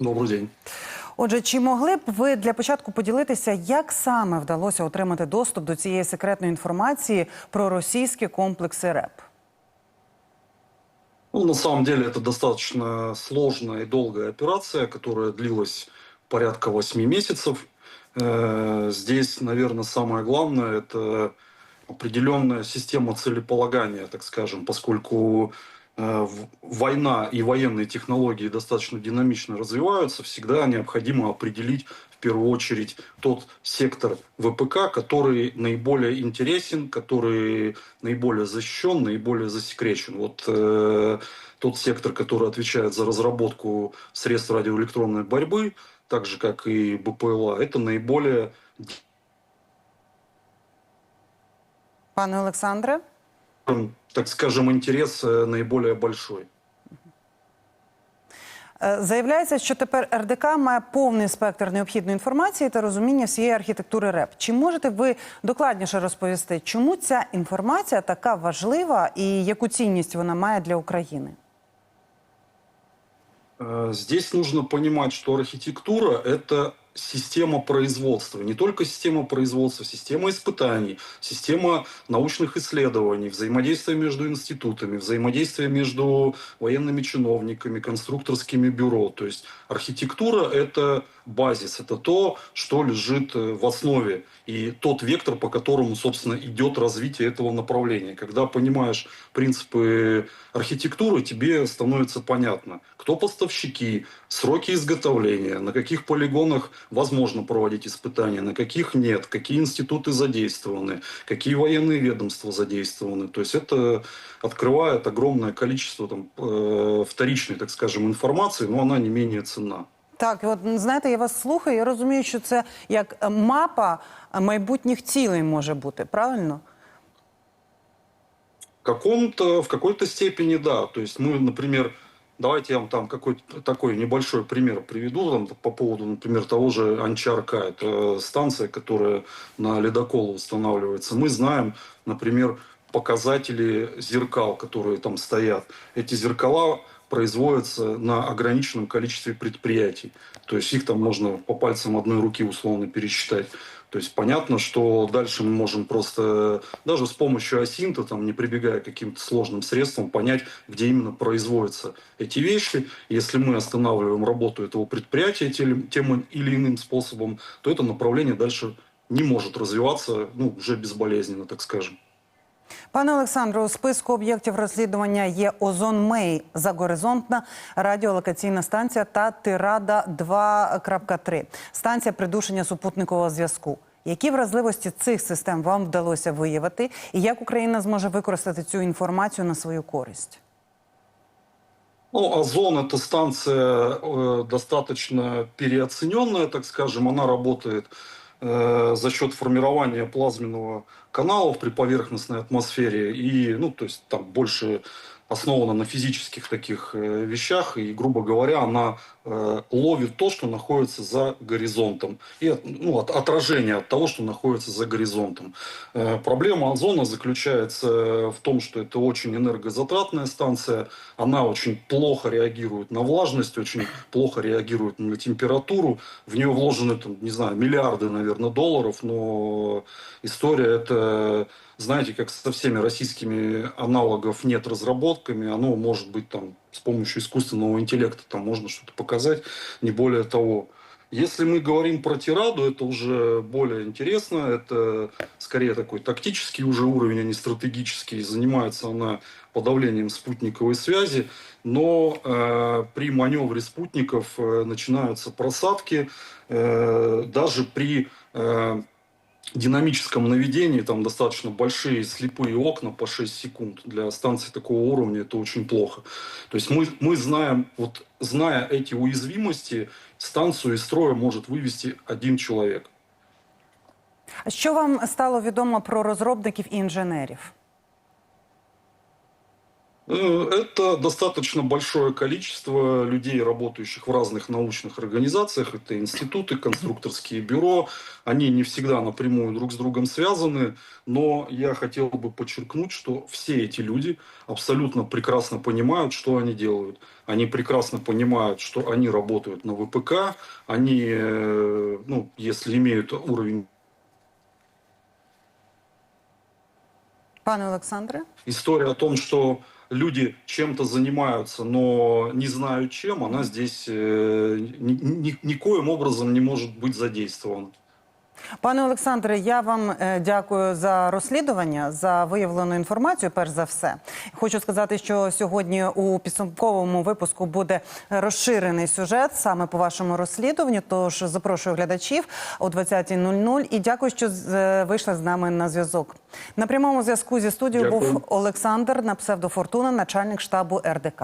Добрый день. Отже, чи могли б ви для початку поділитися, як саме вдалося отримати доступ до цієї секретної інформації про російські комплекси РЕП? Ну, на самом деле это достаточно сложная и долгая операция, которая длилась порядка 8 месяцев. Э, Здесь, наверное, самое главное – это определенная система целеполагания, так скажем, поскольку э, в- война и военные технологии достаточно динамично развиваются, всегда необходимо определить в первую очередь тот сектор ВПК, который наиболее интересен, который наиболее защищен, наиболее засекречен. Вот э, тот сектор, который отвечает за разработку средств радиоэлектронной борьбы, так же как и БПЛА, это наиболее Пане Олександре? так скажем, интерес э, наиболее большой. Е, Заявляється, що тепер РДК має повний спектр необхідної інформації та розуміння всієї архітектури РЕП. Чи можете ви докладніше розповісти, чому ця інформація така важлива і яку цінність вона має для України? Э, Здесь нужно понимать, что архитектура – это система производства. Не только система производства, система испытаний, система научных исследований, взаимодействие между институтами, взаимодействие между военными чиновниками, конструкторскими бюро. То есть архитектура – это базис, это то, что лежит э, в основе и тот вектор, по которому, собственно, идет развитие этого направления. Когда понимаешь принципы архитектуры, тебе становится понятно, кто поставщики, сроки изготовления, на каких полигонах возможно проводить испытания, на каких нет, какие институты задействованы, какие военные ведомства задействованы. То есть это открывает огромное количество там, э, вторичной, так скажем, информации, но она не менее ценна. Так, і от знаєте, я вас слухаю. Я розумію, що це як е, мапа е, майбутніх цілей може бути, правильно? В каком-то, в какой-то степени да. То есть мы, например, давайте я вам там какой-то такой небольшой пример приведу там, по поводу, например, того же Анчарка. Это станция, которая на ледокол устанавливается. Мы знаем, например, показатели зеркал, которые там стоят. Эти зеркала производятся на ограниченном количестве предприятий. То есть их там можно по пальцам одной руки условно пересчитать. То есть понятно, что дальше мы можем просто даже с помощью асинта, там, не прибегая к каким-то сложным средствам, понять, где именно производятся эти вещи. Если мы останавливаем работу этого предприятия тем, или иным способом, то это направление дальше не может развиваться ну, уже безболезненно, так скажем. Пане Олександро, у списку об'єктів розслідування є Озон Мей загоризонтна радіолокаційна станція та Тирада 2.3 станція придушення супутникового зв'язку. Які вразливості цих систем вам вдалося виявити, і як Україна зможе використати цю інформацію на свою користь? Ну, Озон это станция э, достаточно переоцененная, так скажем. Она работает э, за счет формирования плазменного канала в приповерхностной атмосфере. И, ну, то есть там больше основана на физических таких э, вещах. И, грубо говоря, она э, ловит то, что находится за горизонтом. И ну, от- отражение от того, что находится за горизонтом. Э, Проблема озона заключается в том, что это очень энергозатратная станция. Она очень плохо реагирует на влажность, очень плохо реагирует на температуру. В нее вложены, там, не знаю, миллиарды, наверное, долларов, но история это, знаете, как со всеми российскими аналогов нет разработками, оно может быть там с помощью искусственного интеллекта, там можно что-то показать, не более того. Если мы говорим про тираду, это уже более интересно. Это скорее такой тактический уже уровень, а не стратегический. Занимается она подавлением спутниковой связи. Но э, при маневре спутников э, начинаются просадки. Э, даже при э, динамическом наведении там достаточно большие слепые окна по 6 секунд. Для станции такого уровня это очень плохо. То есть мы, мы знаем, вот зная эти уязвимости, станцию из строя может вывести один человек. А що вам стало відомо про розробників і інженерів? Э, Это достаточно большое количество людей, работающих в разных научных организациях. Это институты, конструкторские бюро. Они не всегда напрямую друг с другом связаны. Но я хотел бы подчеркнуть, что все эти люди абсолютно прекрасно понимают, что они делают. Они прекрасно понимают, что они работают на ВПК. Они, э, ну, если имеют уровень Пане Олександре, история о том, что люди чем-то занимаются, но не знают чем, она здесь э, ни- ни- никоим образом не может быть задействована. Пане Олександре, я вам е, дякую за розслідування, за виявлену інформацію. Перш за все, хочу сказати, що сьогодні у підсумковому випуску буде розширений сюжет саме по вашому розслідуванню. Тож запрошую глядачів о 20.00 і дякую, що е, вийшли з нами на зв'язок. На прямому зв'язку зі студією був Олександр на псевдофортуна, начальник штабу РДК.